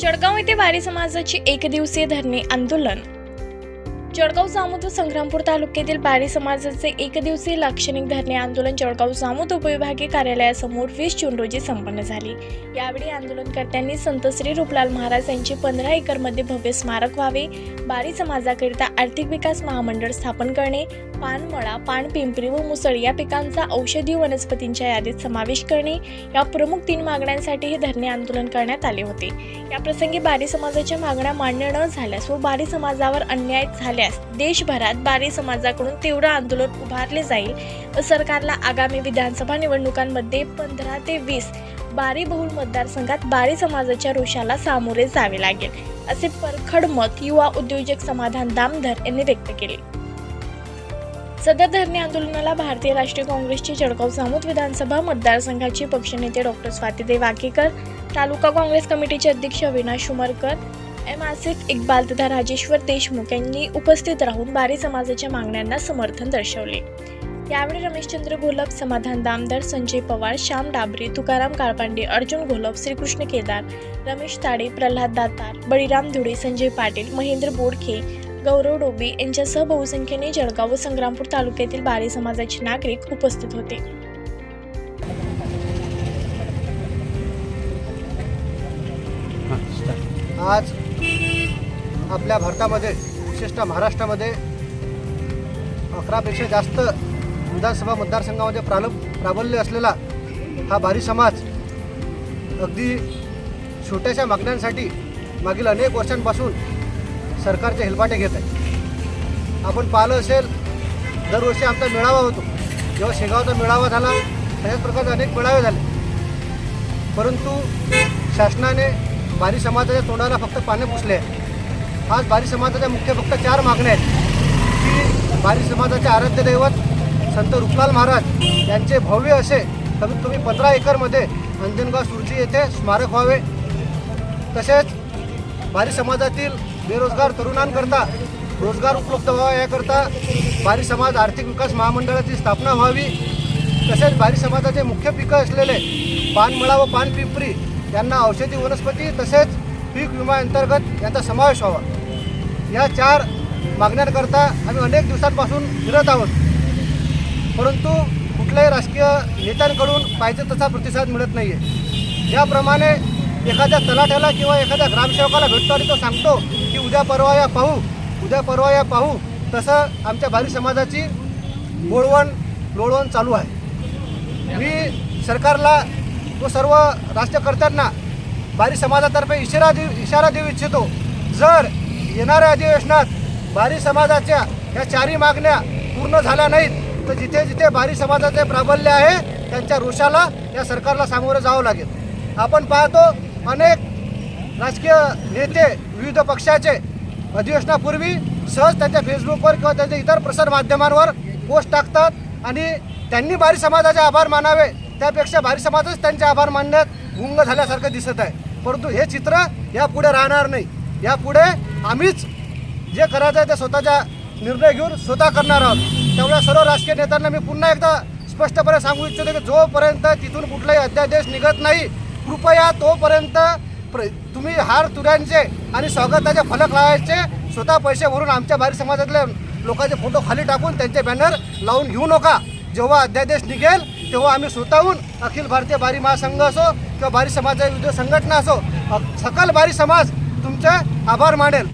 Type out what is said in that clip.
जळगाव येथे वारी समाजाचे एक दिवसीय धरणे आंदोलन. जळगाव जामोद संग्रामपूर तालुक्यातील बारी समाजाचे एक दिवसीय लाक्षणिक धरणे आंदोलन जळगाव जामोद उपविभागीय कार्यालयासमोर वीस जून रोजी संपन्न झाली. यावेळी आंदोलनकर्त्यांनी संत श्री रूपलाल महाराज यांचे पंधरा एकरमध्ये भव्य स्मारक व्हावे बारी समाजाकरिता आर्थिक विकास महामंडळ स्थापन करणे पानमळा पानपिंपरी व मुसळ या पिकांचा औषधी वनस्पतींच्या यादीत समावेश करणे या प्रमुख तीन मागण्यांसाठी हे धरणे आंदोलन करण्यात आले होते. या प्रसंगी बारी समाजाच्या मागण्या मान्य न झाल्यास व बारी समाजावर अन्याय झाल्यास देशभरात बारी समाजाकडून तीव्र आंदोलन उभारले जाईल व सरकारला आगामी विधानसभा निवडणुकांमध्ये पंधरा ते वीस बारी बहुल मतदारसंघात बारी समाजाच्या रोषाला सामोरे जावे लागेल असे परखड मत युवा उद्योजक समाधान दामधर यांनी व्यक्त केले. सदर धरणे आंदोलनाला भारतीय राष्ट्रीय काँग्रेसचे जळगाव जामोद विधानसभा मतदारसंघाचे पक्षनेते डॉक्टर स्वातीदेव वाकेकर तालुका काँग्रेस कमिटीचे अध्यक्ष अविनाश उमरकर एम आसिफ इक्बाल तथा राजेश्वर देशमुख यांनी उपस्थित राहून बारी समाजाच्या मागण्यांना समर्थन दर्शवले. यावेळी रमेशचंद्र घोलप समाधान दामदार संजय पवार श्याम डाबरे तुकाराम काळपांडे अर्जुन घोलप श्रीकृष्ण केदार रमेश ताडे प्रल्हाद दातार बळीराम धुळे संजय पाटील महेंद्र बोडखे गौरव डोबे यांच्यासह बहुसंख्येने जळगाव व संग्रामपूर तालुक्यातील बारी समाजाचे नागरिक उपस्थित होते. आज आपल्या भारतामध्ये विशेषतः महाराष्ट्रामध्ये अकरापेक्षा जास्त विधानसभा मतदारसंघामध्ये प्राल प्राबल्य असलेला हा भारी समाज अगदी छोट्याशा मागण्यांसाठी मागील अनेक वर्षांपासून सरकारचे हेलपाटे घेत आहे. आपण पाहिलं असेल दरवर्षी आमचा मेळावा होतो. जेव्हा शेगावचा मेळावा झाला तशाच प्रकारचे अनेक मेळावे झाले. परंतु शासनाने बारी समाजाच्या तोंडाला फक्त पाने पुसले आहे आज बारी समाजाच्या मुख्य फक्त चार मागण्या आहेत. की बारी समाजाचे आराध्य दैवत संत रुपलाल महाराज यांचे भव्य असे कमीत कमी पंधरा एकरमध्ये अंजनगाव सुरजी येथे स्मारक व्हावे. तसेच बारी समाजातील बेरोजगार तरुणांकरता रोजगार उपलब्ध व्हावा याकरता बारी समाज आर्थिक विकास महामंडळाची स्थापना व्हावी. तसेच बारी समाजाचे मुख्य पिकं असलेले पानमळा व पानपिंपरी यांना औषधी वनस्पती तसेच पीक विमा अंतर्गत यांचा समावेश व्हावा. या चार मागण्यांकरता आम्ही अनेक दिवसांपासून फिरत आहोत. परंतु कुठल्याही राजकीय नेत्यांकडून पाहिजे तसा प्रतिसाद मिळत नाही आहे याप्रमाणे एखाद्या तलाठ्याला किंवा एखाद्या ग्रामसेवकाला भेटतो आणि तो सांगतो की उद्या परवा या पाहू उद्या परवा या पाहू. तसं आमच्या बारी समाजाची बोळवण लोळवण चालू आहे. मी सरकारला व सर्व राज्यकर्त्यांना बारी समाजातर्फे इशारा देऊ इशारा देऊ इच्छितो. जर येणाऱ्या अधिवेशनात बारी समाजाच्या ह्या चारही मागण्या पूर्ण झाल्या नाहीत तर जिथे जिथे बारी समाजाचे प्राबल्य आहे त्यांच्या रोषाला या सरकारला सामोरं जावं लागेल. आपण पाहतो अनेक राजकीय नेते विविध पक्षाचे अधिवेशनापूर्वी सहज त्यांच्या फेसबुकवर किंवा त्यांच्या इतर प्रसार माध्यमांवर पोस्ट टाकतात आणि त्यांनी भारी समाजाचे आभार मानावे त्यापेक्षा भारी समाजच त्यांचे आभार मानण्यात गुंग झाल्यासारखं दिसत आहे. परंतु हे चित्र यापुढे राहणार नाही. यापुढे आम्हीच जे करायचं आहे ते स्वतःचा निर्णय घेऊन स्वतः करणार आहोत. त्यामुळे सर्व राजकीय नेत्यांना मी पुन्हा एकदा स्पष्टपणे सांगू इच्छितो की जोपर्यंत तिथून कुठलाही अध्यादेश निघत नाही कृपया तोपर्यंत प्र तुम्ही हार तुऱ्यांचे आणि स्वागताचे फलक लावायचे स्वतः पैसे भरून आमच्या बारी समाजातल्या लोकांचे फोटो खाली टाकून त्यांचे बॅनर लावून घेऊ नका. जेव्हा अध्यादेश निघेल तेव्हा आम्ही स्वतःहून अखिल भारतीय बारी महासंघ असो किंवा बारी समाजाच्या विविध संघटना असो सकल बारी समाज तुमचे आभार मानेल.